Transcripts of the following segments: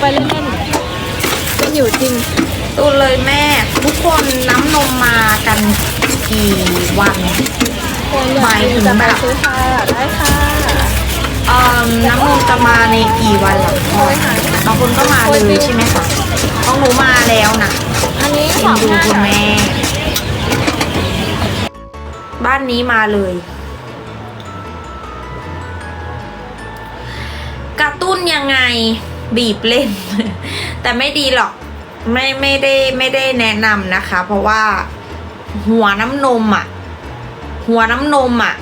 ไปเล่นๆเป็นอยู่จริงตูนเลยแม่ ทุกคนน้ำนมมากันกี่วันคนอยากกินจะไปซื้อค่ะได้ค่ะเอ่อน้ำนมจะมาในกี่วันหลังคลอดบางคนก็มาเลยใช่ไหมคะของหนูมาแล้วนะอันนี้เอ็สนงดูห้าคุณแม่ บ้านนี้มาเลย กระตุ้นยังไง บีบเล่น แต่ไม่ดีหรอกไม่ไม่ได้ไม่ได้แนะนำนะคะ เพราะว่าหัวน้ำนมอะ หัวน้ำนมอะ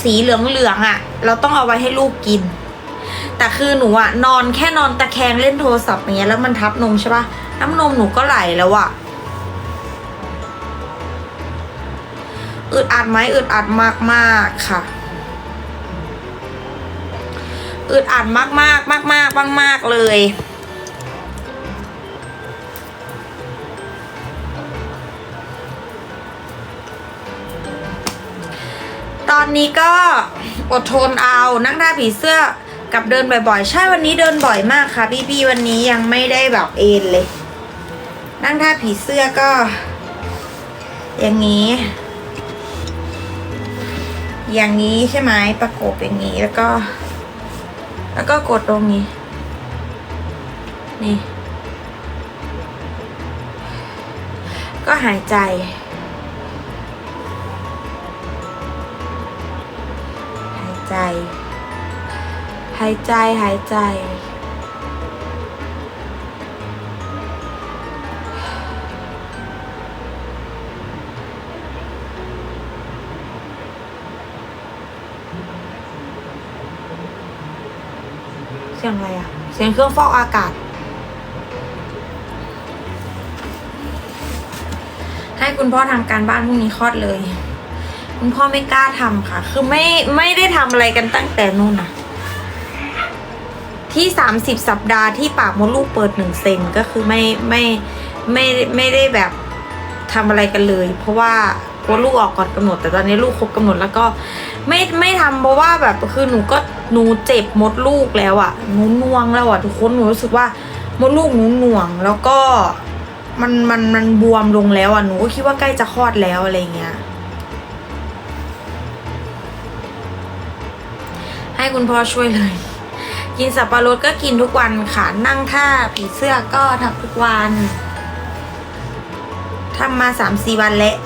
สีเหลืองเหลืองๆอะ เราต้องเอาไว้ให้ลูกกิน แต่คือหนูอะ นอนแค่นอนตะแคงเล่นโทรศัพท์อย่างเงี้ยแล้วมันทับนมใช่ปะน้ำนมหนูก็ไหลแล้วอะอึดอัดไหมอึดอัดมากมากๆค่ะ อึดอัดมากมากมากมากมากเลย ตอนนี้ก็อดทนเอานั่งท่าผีเสื้อกับเดินบ่อยๆ ใช่วันนี้เดินบ่อยมากค่ะพี่ๆวันนี้ยังไม่ได้แบบเอนเลย นั่งท่าผีเสื้อก็ อย่างนี้ อย่างนี้ใช่ไหมประกบอย่างนี้แล้วก็ แล้วก็กดตรงนี้ นี่ ก็หายใจ หายใจ หายใจหายใจ สียงอะไรอะเสียงเครื่องฟอกอากาศ ให้คุณพ่อทำการบ้านพรุ่งนี้คลอดเลย คุณพ่อไม่กล้าทำค่ะ คือไม่ไม่ได้ทำอะไรกันตั้งแต่นู่นนะที่สามสิบสัปดาห์ที่ปากมดลูกเปิดหนึ่งเซนก็คือไม่ไม่ไม่ไม่ได้แบบทำอะไรกันเลย เพราะว่ากลัวลูกออกก่อนกำหนด แต่ตอนนี้ลูกครบกำหนดแล้วก็ ไม่ไม่ทำเพราะว่าแบบคือหนูก็หนูเจ็บมดลูกแล้วอะ่ะหนูน่วงแล้วอะ่ะทุกคนหนูรู้สึกว่ามดลูกหนูหน่วงแล้วก็มันมันมันบวมลงแล้วอะ่ะหนูก็คิดว่าใกล้จะคลอดแล้วอะไรเงี้ยให้คุณพ่อช่วยเลย กินสับปะรดก็กินทุกวันค่ะนั่งท่าผีเสื้อก็ทำทุกวันทำมาสามสี่วันแล้ว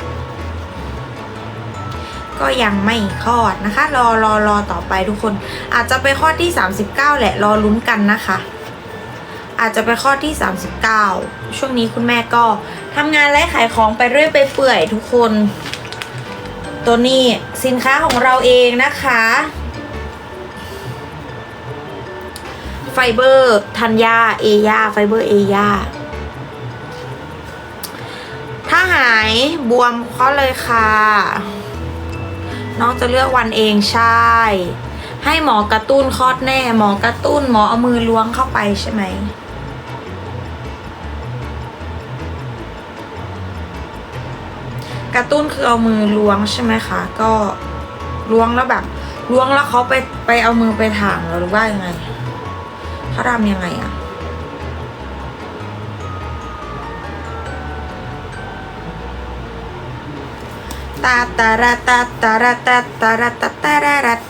ก็ยังไม่คลอดนะคะ รอรอรอต่อไปทุกคน อาจจะไปคลอดที่ 39 แหละ รอลุ้นกันนะคะ อาจจะไปคลอดที่ 39 ช่วงนี้คุณแม่ก็ทำงานและขายของไปเรื่อยไปเปื่อยทุกคน ตัวนี้สินค้าของเราเองนะคะไฟเบอร์ธัญญาเอยาไฟเบอร์เอยาถ้าหายบวมเขาเลยค่ะ น้องจะเลือกวันเองใช่ ให้หมอกระตุ้นคลอดแน่ หมอกระตุ้นหมอเอามือล้วงเข้าไปใช่ไหมกระตุ้นคือเอามือล้วงใช่ไหมคะ ก็ล้วงแล้วแบบล้วงแล้วเขาไปไปเอามือไปถางหรือว่ายังไงเขาทำยังไงอะ ตาตาราตาตาราตาตาราตาตารารัต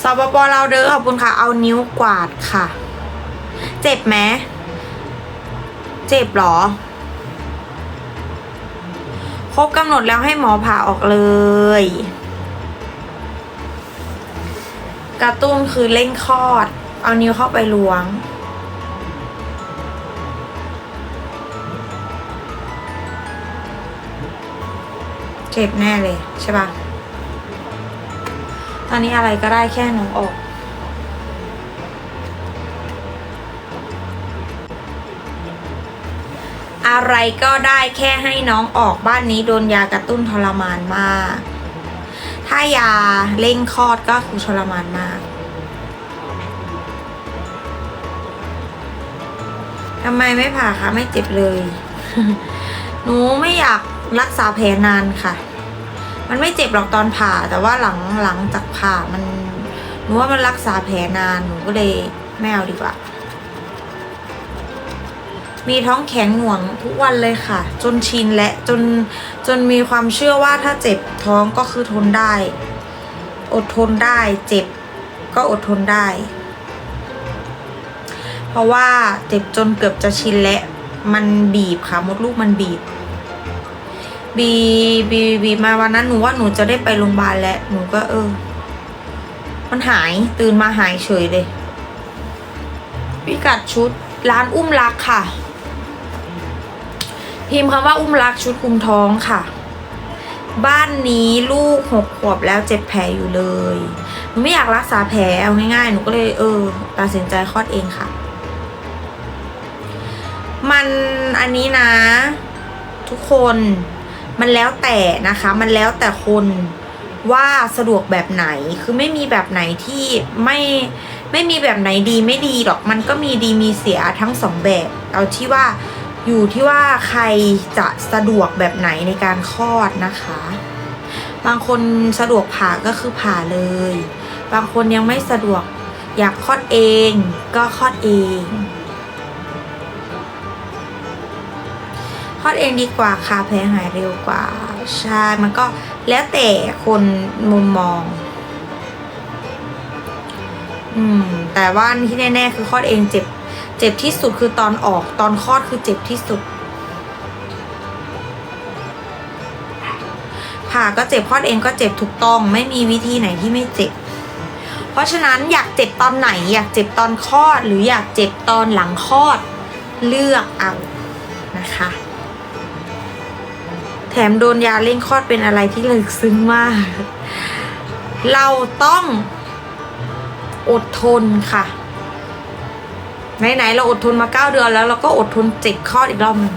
สปปเราเด้อขอบคุณค่ะ เอานิ้วกวาดค่ะ เจ็บไหมเจ็บหรอ ครบกำหนดแล้วให้หมอผ่าออกเลย กระตุ้นคือเร่งคลอด เอานิ้วเข้าไปล้วง เจ็บแน่เลยใช่ปะตอนนี้อะไรก็ได้แค่น้องออก อะไรก็ได้แค่ให้น้องออกบ้านนี้โดนยากระตุ้นทรมานมาก ถ้ายาเร่งคลอดก็คือทรมานมากทำไมไม่ผ่าคะไม่เจ็บเลย หนูไม่อยาก รักษาแผลนานค่ะ มันไม่เจ็บหรอกตอนผ่า แต่ว่าหลังหลังจากผ่ามันหนูว่ามันรักษาแผลนานหนูก็เลยไม่เอาดีกว่า มีท้องแข็งหน่วงทุกวันเลยค่ะ จนชินและจนจนมีความเชื่อว่าถ้าเจ็บท้องก็คือทนได้ อดทนได้ เจ็บก็อดทนได้ เพราะว่าเจ็บจนเกือบจะชินและมันบีบค่ะมดลูกมันบีบ บีบีบีมาวันนั้นหนูว่าหนูจะได้ไปโรงพยาบาลแล้วหนูก็เออ มันหายตื่นมาหายเฉยเลยพิกัดชุดร้านอุ้มรักค่ะ พิมพ์คำว่าอุ้มรักชุดคุมท้องค่ะ บ้านนี้ลูกหกขวบแล้วเจ็บแผลอยู่เลยหนูไม่อยากรักษาแผลเอาง่ายๆหนูก็เลยเออตัดสินใจคลอดเองค่ะ มันอันนี้นะ ทุกคน มันแล้วแต่นะคะ มันแล้วแต่คนว่าสะดวกแบบไหน คือไม่มีแบบไหนที่ไม่ไม่มีแบบไหนดีไม่ดีหรอก มันก็มีดีมีเสียทั้งสองแบบ เอาที่ว่าอยู่ที่ว่าใครจะสะดวกแบบไหนในการคลอดนะคะ บางคนสะดวกผ่าก็คือผ่าเลย บางคนยังไม่สะดวกอยากคลอดเองก็คลอดเอง ลอดเองดีกว่าค่ะแผลหายเร็วกว่า ใช่ มันก็แล้วแต่คนมุมมอง อืม แต่ว่าที่แน่ๆคือคลอดเองเจ็บ เจ็บที่สุดคือตอนออกตอนคลอดคือเจ็บที่สุด ผ่าก็เจ็บคลอดเองก็เจ็บถูกต้อง ไม่มีวิธีไหนที่ไม่เจ็บ เพราะฉะนั้นอยากเจ็บตอนไหน อยากเจ็บตอนคลอด หรืออยากเจ็บตอนหลังคลอด เลือกเอานะคะ แถมโดนยาเร่งคลอดเป็นอะไรที่ลึกซึ้งมาก เราต้องอดทนค่ะ ไหนๆเราอดทนมาเก้าเดือนแล้วเราก็อดทนเจ็บคลอดอีกรอบหนึ่ง